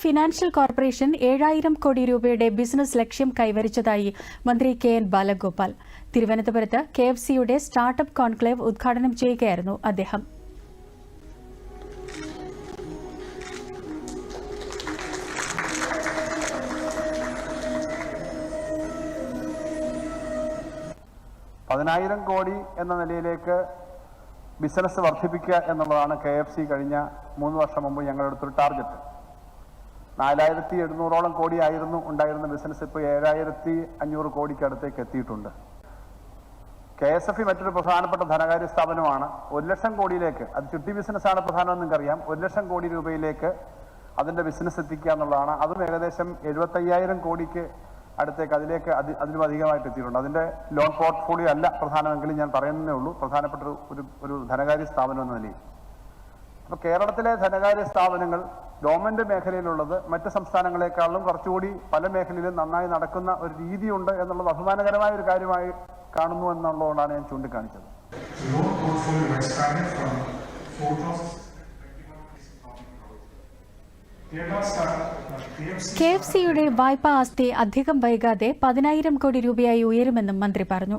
Financial corporation ഏഴായിരം കോടി രൂപയുടെ ബിസിനസ് ലക്ഷ്യം കൈവരിച്ചതായി മന്ത്രി കെ എൻ ബാലഗോപാൽ. തിരുവനന്തപുരത്ത് കെ എഫ് സിയുടെ സ്റ്റാർട്ടപ്പ് കോൺക്ലേവ് ഉദ്ഘാടനം ചെയ്യുകയായിരുന്നു അദ്ദേഹം. പതിനായിരം കോടി എന്ന നിലയിലേക്ക് ബിസിനസ് വർദ്ധിപ്പിക്കുക എന്നുള്ളതാണ് കെ എഫ് സി കഴിഞ്ഞ മൂന്ന് വർഷം മുമ്പ് ഞങ്ങളെടുത്തൊരു ടാർഗറ്റ്. നാലായിരത്തി എഴുന്നൂറോളം കോടിയായിരുന്നു ഉണ്ടായിരുന്ന ബിസിനസ് ഇപ്പോൾ ഏഴായിരത്തി അഞ്ഞൂറ് കോടിക്ക് അടുത്തേക്ക് എത്തിയിട്ടുണ്ട്. കെ എസ് എഫ് മറ്റൊരു പ്രധാനപ്പെട്ട ധനകാര്യ സ്ഥാപനമാണ്. ഒരു ലക്ഷം കോടിയിലേക്ക് അത് ചുട്ടി ബിസിനസ്സാണ് പ്രധാനം നിങ്ങൾക്കറിയാം. ഒരു ലക്ഷം കോടി രൂപയിലേക്ക് അതിന്റെ ബിസിനസ് എത്തിക്കുക എന്നുള്ളതാണ്. അതും ഏകദേശം എഴുപത്തയ്യായിരം കോടിക്ക് അടുത്തേക്ക് അതിലേക്ക് അതി അതിലും അധികമായിട്ട് എത്തിയിട്ടുണ്ട്. അതിന്റെ ലോൺ പോർട്ട്ഫോളിയോ അല്ല പ്രധാനമെങ്കിലും ഞാൻ പറയുന്നതേ ഉള്ളൂ. പ്രധാനപ്പെട്ട ഒരു ഒരു ധനകാര്യ സ്ഥാപനം എന്ന നിലയിൽ. അപ്പൊ കേരളത്തിലെ ധനകാര്യ സ്ഥാപനങ്ങൾ ഗവൺമെന്റ് മേഖലയിലുള്ളത് മറ്റ് സംസ്ഥാനങ്ങളെക്കാളും കുറച്ചുകൂടി പല മേഖലയിലും നന്നായി നടക്കുന്ന ഒരു രീതിയുണ്ട് എന്നുള്ളത് അഭിമാനകരമായ ഒരു കാര്യമായി കാണുന്നു എന്നുള്ളതുകൊണ്ടാണ് ഞാൻ ചൂണ്ടിക്കാണിച്ചത്. loan portfolio expanded from 4,000 Kerala started, KFC K F സിയുടെ വായ്പാ ആസ്തി അധികം വൈകാതെ പതിനായിരം കോടി രൂപയായി ഉയരുമെന്നും മന്ത്രി പറഞ്ഞു.